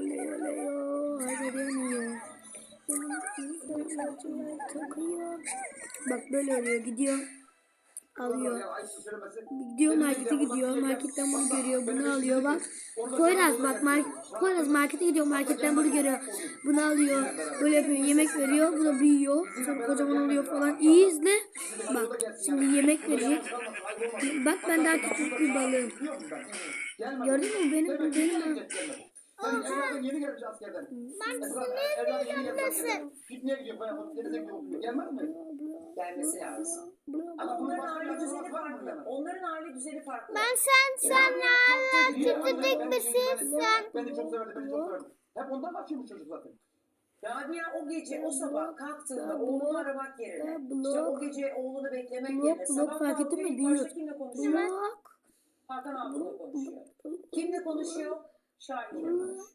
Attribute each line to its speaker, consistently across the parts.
Speaker 1: Oley oley o. Hadi. Takıyor. Bak böyle oluyor. Gidiyor. Alıyor. Gidiyor markete gidiyor. Marketten bunu görüyor. Bunu alıyor bak. Poyraz bak mar Poyraz markete gidiyor. Marketten bunu görüyor. Bunu alıyor. Böyle yapıyor. Yemek veriyor. Bu da büyüyor. Sonra kocaman oluyor falan. İyi izle. Bak şimdi yemek verecek. Bak ben daha küçük bir balığım. Gördün mü benim benim
Speaker 2: Evladım yeni gelmiş askerden. Ben senin yanındasın. Gitmeye gidiyor bayağı. Denize gidiyor. Gelmez mi?
Speaker 3: Gelmesi lazım.
Speaker 2: Ama bir
Speaker 3: aile düzeni farklı. Onların aile düzeni farklı.
Speaker 4: Ben sen sen hala küçücük misin sen?
Speaker 2: Beni çok severdi, beni çok severdi. Hep ondan kaçıyormuş çocuk zaten.
Speaker 3: Rabia o gece o sabah kalktığında oğlunu aramak yerine işte o gece oğlunu beklemek yerine sabah
Speaker 1: fark ettin
Speaker 3: kalkıyor
Speaker 1: mi?
Speaker 3: ilk başta kimle konuşuyor? Hakan abla konuşuyor. Kimle konuşuyor? Konuşuyor.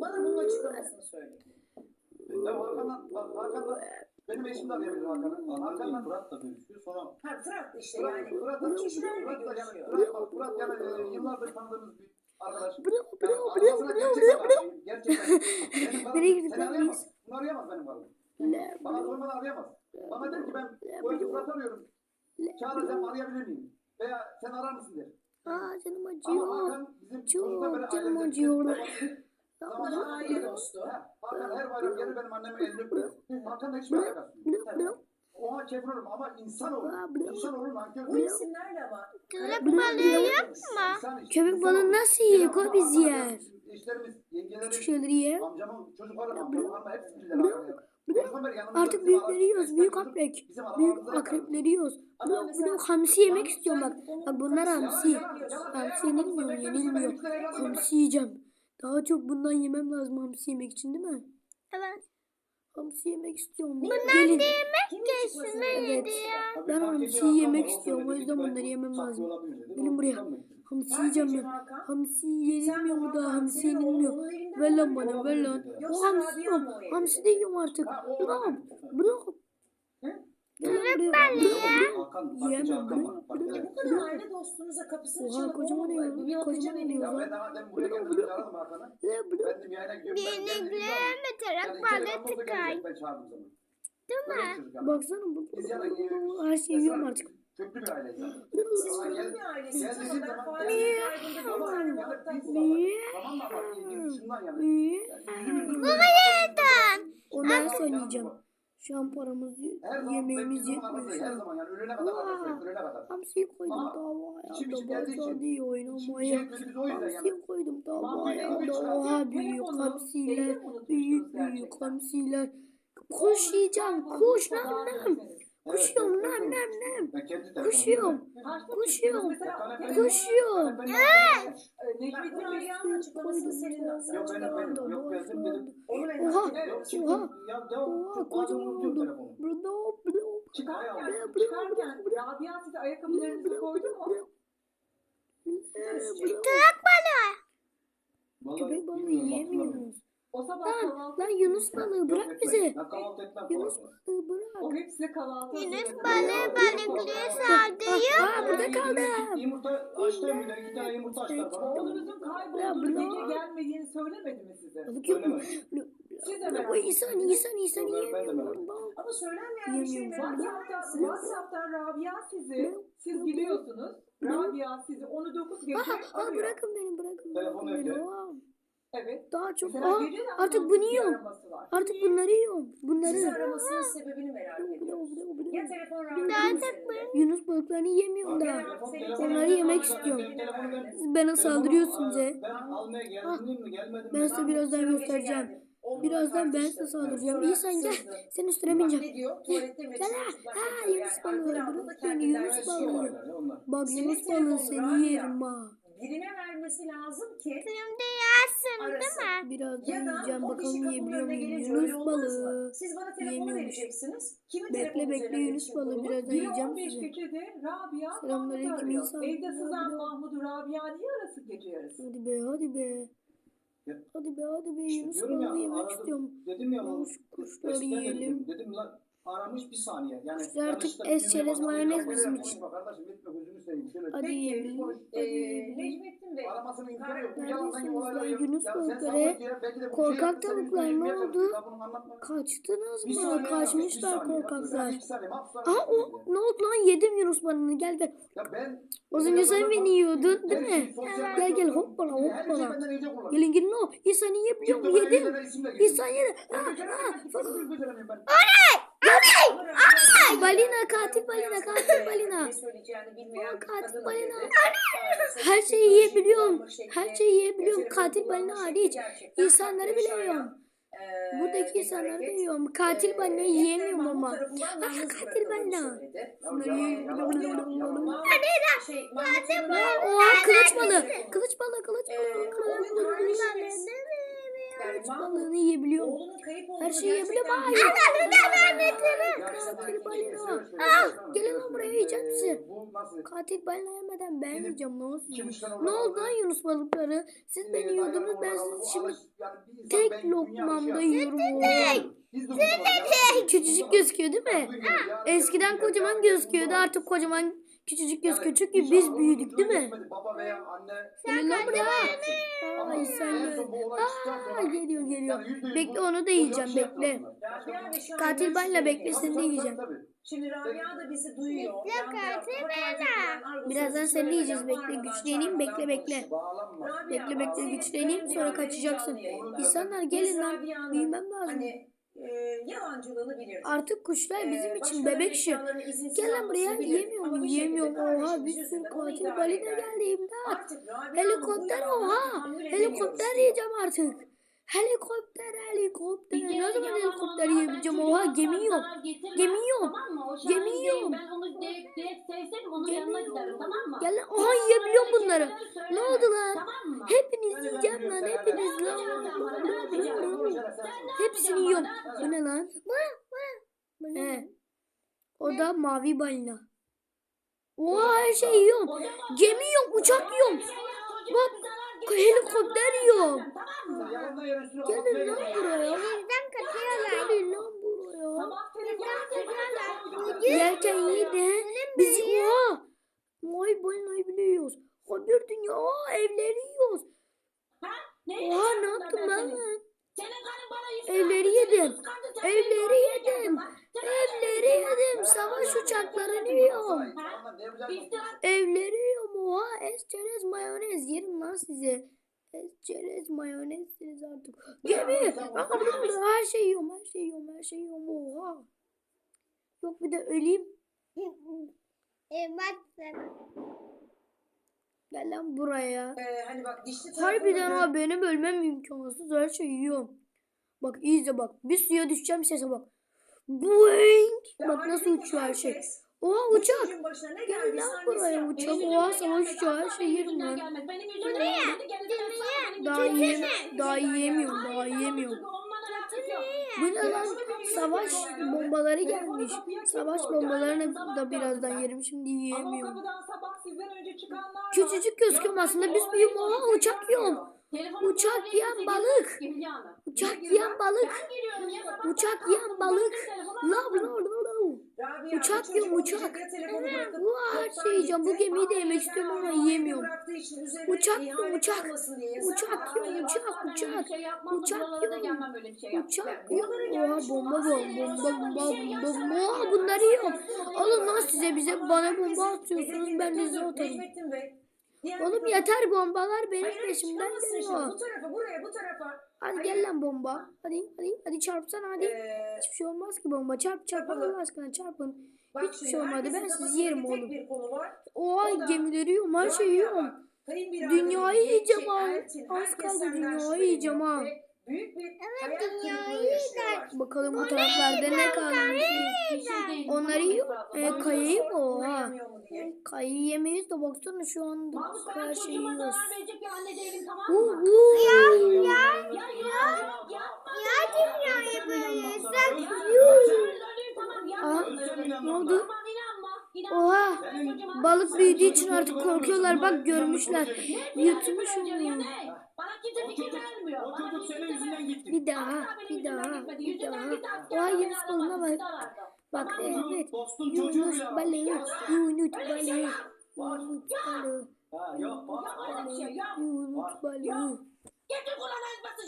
Speaker 3: Bana bunun açıklamasını söyle.
Speaker 2: Ya Hakan'la, bak Hakan'la, benim eşim de arayabilir Hakan'ı. Hakan'la Fırat da görüşüyor. Sonra
Speaker 3: Ha Fırat işte
Speaker 2: Fırat,
Speaker 3: yani
Speaker 2: Fırat, Fırat,
Speaker 3: kişilerle
Speaker 2: Fırat da yani,
Speaker 3: görüşüyor.
Speaker 2: Fırat, Fırat yani e, yıllardır tanıdığımız bir arkadaş.
Speaker 1: Blok,
Speaker 2: Yani
Speaker 1: blok,
Speaker 2: arasına
Speaker 1: blok,
Speaker 2: gerçekten
Speaker 1: Nereye gidip
Speaker 2: seni arayamaz. Bunu arayamaz benim.
Speaker 1: Le,
Speaker 2: Bana sormadan arayamaz. Bana der ki ben bu evde Fırat arıyorum. Çağıracağım arayabilir miyim? Veya sen arar mısın der.
Speaker 1: Aa canım acıyor. Çok canım acıyor.
Speaker 3: O da aile dostu.
Speaker 2: Ha, Hakan her bayram gelir benim anneme elini öpüyor. Hakan'la hiçbir alakası yok. Oha kefir ama insan olur. İnsan olur nankör
Speaker 3: Bu isimlerle ama
Speaker 4: Köpek balığı yapma.
Speaker 1: Köpek balığı nasıl yiyor? Koy biz yer. Küçük şeyleri ye.
Speaker 2: amcamın çocukları, amcamın hanımı hepsi bilirler Beri yanımızda
Speaker 1: Artık büyükleri yiyoruz. Büyük akrep. Büyük akrepleri yiyoruz. Blok
Speaker 3: mesela-
Speaker 1: blok hamsi yemek istiyorum bak. Bak bunlar hamsi. Hamsi yenilmiyor, yenilmiyor. Hamsi yiyeceğim. Daha çok bundan yemem lazım hamsi yemek için değil mi?
Speaker 4: Evet.
Speaker 1: Hamsi yemek istiyorum.
Speaker 4: Bunlar
Speaker 1: Gelin.
Speaker 4: da yemek
Speaker 3: çıkmasını
Speaker 1: Evet.
Speaker 3: bekliyorsun?
Speaker 1: Ben hamsi yemek istiyorum. O yüzden bunları yemem lazım. Gelin buraya. Hamsi yiyeceğim ben. Hamsi yenilmiyor mu daha? Hamsi yenilmiyor. Ver lan bana ver lan. O hamsi yiyorum.
Speaker 3: yedi?
Speaker 1: Hamsi de yiyorum artık. Bırak. Bırak. Gel buraya. Yiyemem. Bırak.
Speaker 3: E bu kadar aile dostunuza kapısını
Speaker 1: Oha,
Speaker 3: çalıp
Speaker 1: kocaman
Speaker 3: oğlum,
Speaker 1: yiyor,
Speaker 3: bir bakıcı
Speaker 1: kocaman
Speaker 3: benim.
Speaker 1: yiyor.
Speaker 2: Ya ben daha demin buraya geldim çağırdım Hakan'ı.
Speaker 1: Bırak, bırak.
Speaker 2: Ben de yayına gidiyorum. Ben geldim,
Speaker 4: Yeneklerime tarak
Speaker 2: Yani
Speaker 4: balığı
Speaker 2: içeri kapımda
Speaker 4: tıkay. Değil mi?
Speaker 2: yani.
Speaker 1: Baksana bu.
Speaker 2: Yiyoruz.
Speaker 1: Her şeyi yiyorum artık.
Speaker 2: Köklü bir yani.
Speaker 3: Siz
Speaker 2: gel-
Speaker 3: bir ailesiniz ama ben
Speaker 2: yani
Speaker 3: balıktan
Speaker 2: biz-
Speaker 1: Niye?
Speaker 2: Tamam mı? Bak, şundan yana.
Speaker 1: Niye?
Speaker 2: Baba
Speaker 4: Neden?
Speaker 1: Ondan sonra yiyeceğim. Şu an paramız, yemeğimiz yetmiyor şu an.
Speaker 2: kadar.
Speaker 1: Hamsiyi koydum
Speaker 2: içim
Speaker 1: da başladı
Speaker 2: Şimdi
Speaker 1: oynamaya. Hamsiyi koydum
Speaker 2: Mahmut
Speaker 1: da oha büyük hamsiler, büyük büyük hamsiler. Kuş yiyeceğim, kuş nam nam. Kuşuyorum
Speaker 2: Ben kendi telefonumda-
Speaker 1: Kuşuyorum, kuşuyorum, kuşuyorum.
Speaker 3: Necmettin Arya'nın açıklamasını senin açıklaman ben
Speaker 1: Oha, oha, oha. kocaman oldu. Bravo, bravo.
Speaker 5: Çıkarken, çıkarken Rabia size ayakkabılarınızı koydu mu?
Speaker 1: bravo.
Speaker 4: Tarak balığı.
Speaker 2: Vallahi
Speaker 1: Köpek balığı yiyemiyoruz.
Speaker 5: O sabah
Speaker 1: Lan,
Speaker 5: kahvaltı
Speaker 1: lan Yunus balığı
Speaker 2: Yok,
Speaker 1: bırak bizi. Yunus balığı
Speaker 5: O
Speaker 1: bırak.
Speaker 5: hep size kahvaltı
Speaker 4: Yunus balığı balıklıya saldırıyor.
Speaker 1: Aa burada
Speaker 2: Yani
Speaker 1: kaldım.
Speaker 2: Yumurta açtım bir de iki tane yumurta açtılar bana.
Speaker 5: Oğlunuzun
Speaker 1: Ya,
Speaker 5: kaybolduğu
Speaker 1: bro.
Speaker 5: gece gelmediğini söylemedi mi size?
Speaker 1: Mu?
Speaker 5: Siz de merak
Speaker 1: Bu insan insan insan yiyemiyorum.
Speaker 3: Ama söylenmeyen bir şey merak
Speaker 5: WhatsApp'tan, Rabia sizi, siz biliyorsunuz. Rabia sizi onu 9 gece
Speaker 1: Aa, aa,
Speaker 5: arıyor.
Speaker 1: bırakın beni bırakın.
Speaker 2: Telefonu.
Speaker 1: Aa,
Speaker 5: Evet.
Speaker 1: Daha çok. Aa, artık bunu yiyorum. Artık bunları yiyorum.
Speaker 3: Sizi
Speaker 1: Bunları.
Speaker 3: aramasının sebebini merak
Speaker 1: bravo,
Speaker 3: Ya telefon rahatsız
Speaker 1: Yunus balıklarını yemiyorum daha. Onları yemek istiyorum. Siz bana saldırıyorsunuz he.
Speaker 2: Ben almaya geldim mi gelmedim mi?
Speaker 1: Ben size birazdan göstereceğim. Birazdan ben size saldıracağım. İyi sen gel. Sen üstüne bineceğim. Gel ha. Ha Yunus balığı. Bırak beni Yunus
Speaker 2: Şey
Speaker 1: balığı. Bak Yunus balığı
Speaker 3: telefonun
Speaker 1: seni yerim ha.
Speaker 3: Birine vermesi lazım ki
Speaker 4: Şimdi yersin
Speaker 3: arasın.
Speaker 4: değil mi?
Speaker 1: Birazdan
Speaker 3: Ya da
Speaker 1: yiyeceğim
Speaker 3: o kişi
Speaker 1: bakalım
Speaker 3: kapının
Speaker 1: yiyebiliyor
Speaker 3: önüne
Speaker 1: muyum?
Speaker 3: gelince öyle
Speaker 1: Yunus
Speaker 3: olmaz mı?
Speaker 1: balığı.
Speaker 3: Siz bana telefonu
Speaker 1: Yemiyormuş.
Speaker 3: vereceksiniz. Kimin
Speaker 1: Bekle
Speaker 3: telefonu
Speaker 1: bekle
Speaker 3: üzerinden
Speaker 1: Yunus
Speaker 3: iletişim
Speaker 1: balığı birazdan
Speaker 5: Bir
Speaker 1: yiyeceğim
Speaker 5: 15
Speaker 1: sizi.
Speaker 5: gecede Rabia
Speaker 1: Selamünaleyküm
Speaker 5: Mahmut'u arıyor.
Speaker 1: insan.
Speaker 5: Evde sızan
Speaker 1: Rabia.
Speaker 5: Mahmut'u Rabia niye arasın gece yarısı?
Speaker 1: Hadi be hadi be.
Speaker 2: Ya.
Speaker 1: Hadi be hadi be
Speaker 2: İşte
Speaker 1: Yunus
Speaker 2: diyorum ya,
Speaker 1: balığı yemek
Speaker 2: aradım.
Speaker 1: istiyorum.
Speaker 2: Dedim ya
Speaker 1: Yunus kuşları
Speaker 2: beslemedim.
Speaker 1: yiyelim.
Speaker 2: Dedim lan aramış bir saniye. Yani
Speaker 1: İşte artık es, çerez, mayonez bizim için.
Speaker 2: Kardeşim etme gözünü seveyim. Şöyle
Speaker 1: Hadi yiyelim.
Speaker 3: e,
Speaker 1: Hadi yiyelim.
Speaker 3: Necmettin Bey.
Speaker 2: Aramasının imkanı yok. Bu
Speaker 1: Neredesiniz. Yunus Korkak
Speaker 2: şey yaptın,
Speaker 1: tavuklar ne oldu? Kaçtınız mı? Kaçmışlar korkaklar. Aha o ne oldu lan yedim Yunus balığını gel gel.
Speaker 2: Ya ben
Speaker 1: Az önce sen beni yiyordun değil mi? Gel gel hoppala hoppala. Gelin gelin o. İnsan yiyebiliyor mu? Yedim. İnsan yedi. Ha, Balina katil balina katil balina.
Speaker 3: Ne söyleyeceğini bilmeyen
Speaker 1: Aa,
Speaker 3: bir
Speaker 1: katil balina. Her şeyi yiyebiliyorum. Her şeyi yiyebiliyorum. Katil balina hariç. İnsanları bile yiyorum. Buradaki insanları da yiyorum. Katil balina yiyemiyorum ama. Aha,
Speaker 3: yalnız
Speaker 1: katil balina.
Speaker 3: Şey, Mahmut'un da,
Speaker 1: Oha kılıç balığı. Kılıç balığı kılıç
Speaker 3: o
Speaker 1: Kılıç
Speaker 3: gün Mahmut,
Speaker 1: balığını
Speaker 3: kayıp
Speaker 1: Her şeyi yiyebiliyorum.
Speaker 3: gerçekten
Speaker 1: Hayır.
Speaker 3: biliyor.
Speaker 1: Katil balina. Al gelin lan buraya yiyeceğim sizi. Katil balina yemeden ben yiyeceğim. Ne
Speaker 2: tane
Speaker 1: Ne oldu lan. Yunus balıkları? Siz beni
Speaker 2: Ee,
Speaker 1: yiyordunuz ben sizi şimdi tek
Speaker 2: dünya
Speaker 1: lokmamda yiyorum. Küçücük gözüküyor değil mi? Eskiden kocaman gözüküyordu artık kocaman küçücük gözüküyor. Çünkü biz büyüdük değil mi?
Speaker 2: Baba veya anne.
Speaker 1: Buraya.
Speaker 2: Ama
Speaker 1: Ay sen
Speaker 2: en
Speaker 1: de. Aa geliyor geliyor. Bekle onu da yiyeceğim
Speaker 2: şey
Speaker 1: bekle. Katil
Speaker 3: görüşleri-
Speaker 1: beklesin de yiyeceğim.
Speaker 3: Şimdi Rabia da bizi duyuyor.
Speaker 4: Bekle, katil.
Speaker 3: Argo
Speaker 1: Birazdan seni yiyeceğiz. Bekle, güçleneyim. Bekle, bekle. Bekle bekle güçleneyim sonra kaçacaksın. İnsanlar gelin lan. Büyümem lazım.
Speaker 3: Hani e, yalancılığını biliriz.
Speaker 1: Artık kuşlar
Speaker 3: Ee,
Speaker 1: bizim için
Speaker 3: başkalarının
Speaker 1: bebek
Speaker 3: izinsiz
Speaker 1: Gel lan buraya
Speaker 3: şekilde
Speaker 1: yiyemiyorum. Oha bir sürü katil balina geldi imdat. Helikopter oha. Helikopter yiyeceğim artık. Helikopter helikopter. Ne zaman helikopter yiyebileceğim? Oha gemi yok. Gemi yok.
Speaker 6: Tamam mı? O
Speaker 1: Gemi yok.
Speaker 6: Ben onu direkt, direkt sevsem onun
Speaker 1: Gemi
Speaker 6: yanına
Speaker 1: yok.
Speaker 6: giderim tamam mı?
Speaker 1: Gel lan. Oha yiyebiliyorum bunları. Ne oldu lan?
Speaker 6: Tamam mı?
Speaker 1: Hepiniz yiyeceğim lan hepiniz lan. Hepsini yiyorum. Bu ne lan? He. O da mavi balina. Oha her şeyi yiyorum. Gemi yiyorum, uçak yiyorum. Bak helikopter
Speaker 2: üstüne
Speaker 1: Gelin lan buraya.
Speaker 4: Bizden kaçıyorlar.
Speaker 1: Gelin lan buraya. Yerken yedi. Bizi oha. Mavi balinayı bile yiyoruz. Ha bir dünya oha, evleri yiyoruz. Oha ne yaptım ben?
Speaker 6: Senin karın bana yüz
Speaker 1: Evleri yedim. Evleri yedim. Evleri yedim. Savaş uçaklarını yiyorum. Evleri yiyorum. Oha es çerez mayonez yerim lan size. Es çerez mayonezsiniz artık. Gemi. Her şey yiyorum. Her şey yiyorum. Her şey yiyorum. Oha. Yok bir de öleyim.
Speaker 4: E, sana.
Speaker 1: Gel lan buraya.
Speaker 3: Ee, hani bak dişli
Speaker 1: Harbiden o benim ölmem imkansız. Her şeyi yiyorum. Bak iyice bak. Bir suya düşeceğim sese bak. Boing. Bak nasıl uçuyor her şey. Oha
Speaker 3: bu
Speaker 1: uçak.
Speaker 3: çocuğun başına ne
Speaker 1: Gel
Speaker 3: geldiyse
Speaker 1: lan
Speaker 3: annesi
Speaker 1: buraya
Speaker 3: yapmış.
Speaker 1: uçak. Oha savaş uçağı her
Speaker 6: benim
Speaker 1: yerim.
Speaker 6: Gelirse asla benim
Speaker 1: Daha yiyemiyorum. Daha yiyemiyorum. Daha yiyemiyorum.
Speaker 6: yok.
Speaker 1: Bu ne lan? Savaş bombaları gelmiş. Savaş bombalarını da birazdan yerim. Şimdi yiyemiyorum.
Speaker 5: kapıdan sabah sizden önce çıkanlar var.
Speaker 1: Küçücük gözüküyorum aslında. Biz büyüğüm. Oha uçak yiyorum.
Speaker 6: Telefonum
Speaker 1: Uçak yiyen balık. Uçak yiyen balık.
Speaker 6: Ben
Speaker 1: Uçak yiyen balık.
Speaker 6: telefona,
Speaker 1: Lav
Speaker 6: baktım.
Speaker 3: Rabia,
Speaker 1: Uçak
Speaker 3: o
Speaker 1: uçak.
Speaker 3: bırakıp
Speaker 1: Bu her
Speaker 3: yoktan
Speaker 1: şey yiyeceğim. Bu gemiyi de yemek istiyorum ama yiyemiyorum. Uçak,
Speaker 3: ihanet
Speaker 1: uçak. Uçak yiyorum, uçak, uçak.
Speaker 6: şey.
Speaker 1: Uçak
Speaker 6: bir şey.
Speaker 1: Uçak.
Speaker 3: Buralara
Speaker 1: Oha bomba bomba bomba bomba bomba. Oha bunları yiyorum. Alın lan size bize bana bomba atıyorsunuz. Ben de size atarım. Oğlum
Speaker 3: bir-
Speaker 1: yeter bombalar benim
Speaker 3: Hayır,
Speaker 1: peşimden geliyor.
Speaker 3: Bu tarafa buraya bu tarafa.
Speaker 1: Hadi
Speaker 3: Hayır.
Speaker 1: gel lan bomba. Hadi hadi hadi çarpsana hadi.
Speaker 3: Ee,
Speaker 1: Hiçbir şey olmaz ki bomba. Çarp çarp. Allah aşkına çarpın.
Speaker 3: bak
Speaker 1: Hiçbir
Speaker 3: şimdi
Speaker 1: şey olmadı. Ben sizi yerim oğlum.
Speaker 3: bir konu var.
Speaker 1: Oha gemileri yiyorum. Her şeyi yiyorum. Dünyayı yiyeceğim ha. Az kaldı dünyayı yiyeceğim ha.
Speaker 3: ve Büyük bir hayal
Speaker 4: dünyayı
Speaker 3: kırıklığı yaşıyorlar.
Speaker 1: Bakalım bu taraflarda ne kalmış.
Speaker 6: Bir şey.
Speaker 1: Onları yiyor. E, kayayı mı o Kayayı yemeyiz de baksana şu anda
Speaker 6: Mahmut
Speaker 1: her
Speaker 6: ben
Speaker 1: şeyi
Speaker 6: çocuğuma
Speaker 1: yiyoruz.
Speaker 6: zarar verecek bir anne değilim tamam mı?
Speaker 1: hu.
Speaker 6: Ya yapma.
Speaker 4: Ya dünyayı böyle
Speaker 6: Ya
Speaker 4: sen
Speaker 6: öleyim tamam yapma.
Speaker 1: Aa, ne oldu?
Speaker 6: Tamam inanma. İnanma.
Speaker 1: Oha. Balık büyüdüğü için artık korkuyorlar. Bak görmüşler. Yutmuş
Speaker 6: ya,
Speaker 1: onu.
Speaker 6: ne? Bana kimse fikir vermiyor.
Speaker 2: O
Speaker 6: Bana
Speaker 2: çocuk
Speaker 6: kimse
Speaker 2: senin
Speaker 6: fikir
Speaker 2: yüzünden gitti.
Speaker 1: Bir daha, bir daha, bir daha. Oha Yunus balığına
Speaker 6: aramaz,
Speaker 1: Bak tamam evet.
Speaker 2: Dostum
Speaker 1: Yunus balığı. Yunus balığı. Yunus balığı.
Speaker 2: Yunus
Speaker 6: balığı. Yunus balığı. Getir
Speaker 1: kulağına basacağım.